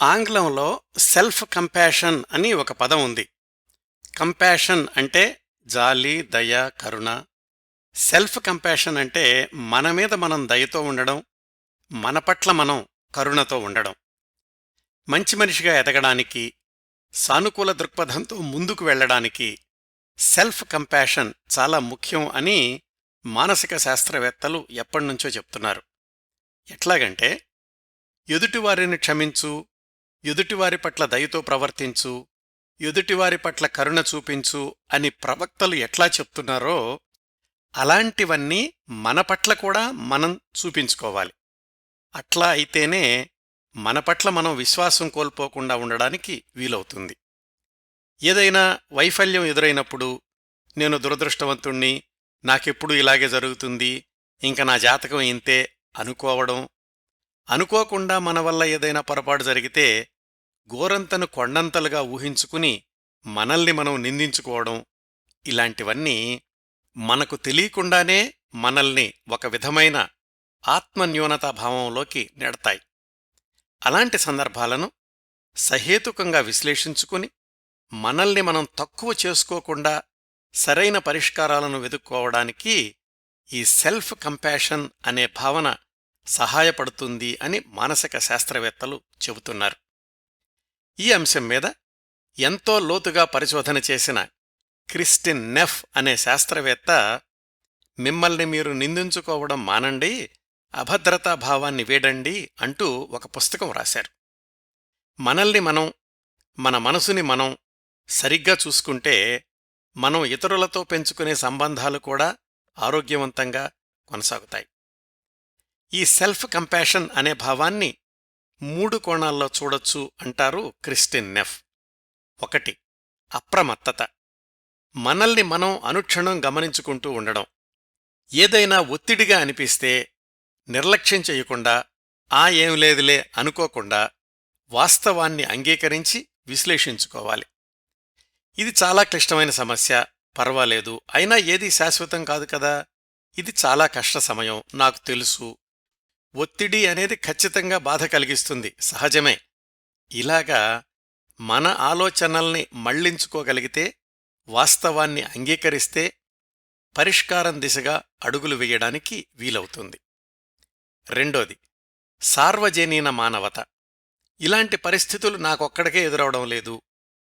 ఆంగ్లంలో self compassion అని ఒక పదం ఉంది. కంపాషన్ అంటే జాలి దయ కరుణ. సెల్ఫ్ కంపాషన్ అంటే మన మీద మనం దయతో ఉండడం మన పట్ల మనం కరుణతో ఉండడం. మంచి మనిషిగా ఎదగడానికి సానుకూల దృక్పథంతో ముందుకు వెళ్ళడానికి సెల్ఫ్ కంపాషన్ చాలా ముఖ్యం అని మానసిక శాస్త్రవేత్తలు ఎప్పటినుంచో చెప్తున్నారు. ఎట్లాగంటే ఎదుటివారిని క్షమించు ఎదుటివారి పట్ల దయతో ప్రవర్తించు ఎదుటివారి పట్ల కరుణ చూపించు అని ప్రవక్తలు ఎట్లా చెప్తున్నారో అలాంటివన్నీ మన పట్ల కూడా మనం చూపించుకోవాలి. అట్లా అయితేనే మన పట్ల మనం విశ్వాసం కోల్పోకుండా ఉండడానికి వీలవుతుంది. ఏదైనా వైఫల్యం ఎదురైనప్పుడు నేను దురదృష్టవంతుణ్ణి నాకెప్పుడు ఇలాగే జరుగుతుంది ఇంక నా జాతకం ఇంతే అనుకోవడం అనుకోకుండా మన వల్ల ఏదైనా పొరపాటు జరిగితే గోరంతను కొండంతలుగా ఊహించుకుని మనల్ని మనం నిందించుకోవడం ఇలాంటివన్నీ మనకు తెలియకుండానే మనల్ని ఒక విధమైన ఆత్మన్యూనతాభావంలోకి నెడతాయి. అలాంటి సందర్భాలను సహేతుకంగా విశ్లేషించుకుని మనల్ని మనం తక్కువ చేసుకోకుండా సరైన పరిష్కారాలను వెతుక్కోవడానికి ఈ సెల్ఫ్ కంపాషన్ అనే భావన సహాయపడుతుంది అని మానసిక శాస్త్రవేత్తలు చెబుతున్నారు. ఈ అంశం మీద ఎంతో లోతుగా పరిశోధన చేసిన క్రిస్టిన్ నెఫ్ అనే శాస్త్రవేత్త మిమ్మల్ని మీరు నిందించుకోవడం మానండి అభద్రతా భావాన్ని వీడండి అంటూ ఒక పుస్తకం రాశారు. మనల్ని మనం మన మనసుని మనం సరిగ్గా చూసుకుంటే మనం ఇతరులతో పెంచుకునే సంబంధాలు కూడా ఆరోగ్యవంతంగా కొనసాగుతాయి. ఈ సెల్ఫ్ కంపాషన్ అనే భావాన్ని మూడు కోణాల్లో చూడొచ్చు అంటారు క్రిస్టిన్ నెఫ్. ఒకటి అప్రమత్తత. మనల్ని మనం అనుక్షణం గమనించుకుంటూ ఉండడం. ఏదైనా ఒత్తిడిగా అనిపిస్తే నిర్లక్ష్యం చేయకుండా ఆ ఏం లేదులే అనుకోకుండా వాస్తవాన్ని అంగీకరించి విశ్లేషించుకోవాలి. ఇది చాలా క్లిష్టమైన సమస్య పర్వాలేదు. అయినా ఏదీ శాశ్వతం కాదు కదా? ఇది చాలా కష్ట సమయం నాకు తెలుసు ఒత్తిడి అనేది ఖచ్చితంగా బాధ కలిగిస్తుంది. సహజమే. ఇలాగా మన ఆలోచనల్ని మళ్ళించుకోగలిగితే వాస్తవాన్ని అంగీకరిస్తే పరిష్కారం దిశగా అడుగులు వేయడానికి వీలవుతుంది. రెండోది సార్వజనీన మానవత. ఇలాంటి పరిస్థితులు నాకొక్కడికే ఎదురవడం లేదు.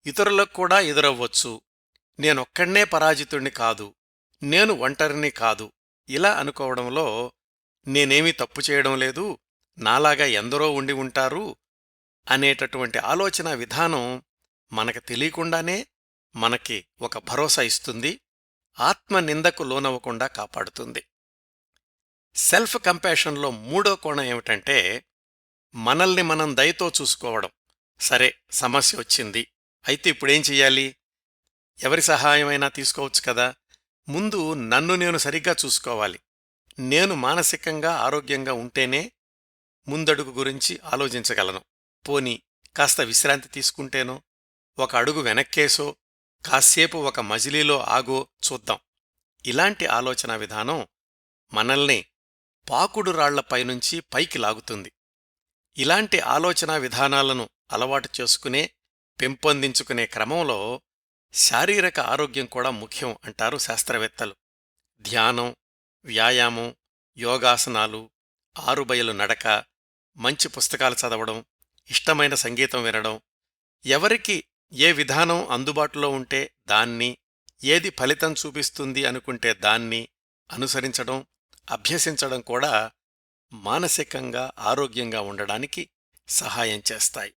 ఇతరులకు కూడా ఎదురవ్వచ్చు. నేనొక్కడ్నే పరాజితుణ్ణి కాదు. నేను ఒంటరిని కాదు. ఇలా అనుకోవడంలో నేనేమీ తప్పు చేయడం లేదు నాలాగా ఎందరో ఉండి ఉంటారు అనేటటువంటి ఆలోచన విధానం మనకు తెలియకుండానే మనకి ఒక భరోసా ఇస్తుంది ఆత్మనిందకు లోనవ్వకుండా కాపాడుతుంది. సెల్ఫ్ కంపాషన్లో మూడో కోణం ఏమిటంటే మనల్ని మనం దయతో చూసుకోవడం. సరే సమస్య వచ్చింది అయితే ఇప్పుడేం చెయ్యాలి? ఎవరి సహాయమైనా తీసుకోవచ్చు కదా? ముందు నన్ను నేను సరిగ్గా చూసుకోవాలి. నేను మానసికంగా ఆరోగ్యంగా ఉంటేనే ముందడుగు గురించి ఆలోచించగలను. పోని కాస్త విశ్రాంతి తీసుకుంటేనో ఒక అడుగు వెనక్కేసో కాసేపు ఒక మజిలీలో ఆగో చూద్దాం. ఇలాంటి ఆలోచన విధానం మనల్ని పాకుడు రాళ్ళపైనుంచి పైకి లాగుతుంది. ఇలాంటి ఆలోచనా విధానాలను అలవాటు చేసుకునే పెంపొందించుకునే క్రమంలో శారీరక ఆరోగ్యం కూడా ముఖ్యం అంటారు శాస్త్రవేత్తలు. ధ్యానం వ్యాయామం యోగాసనాలు ఆరుబయలు నడక మంచి పుస్తకాలు చదవడం ఇష్టమైన సంగీతం వినడం ఎవరికి ఏ విధానం అందుబాటులో ఉంటే దాన్ని ఏది ఫలితం చూపిస్తుంది అనుకుంటే దాన్ని అనుసరించడం అభ్యసించడం కూడా మానసికంగా ఆరోగ్యంగా ఉండడానికి సహాయం చేస్తాయి.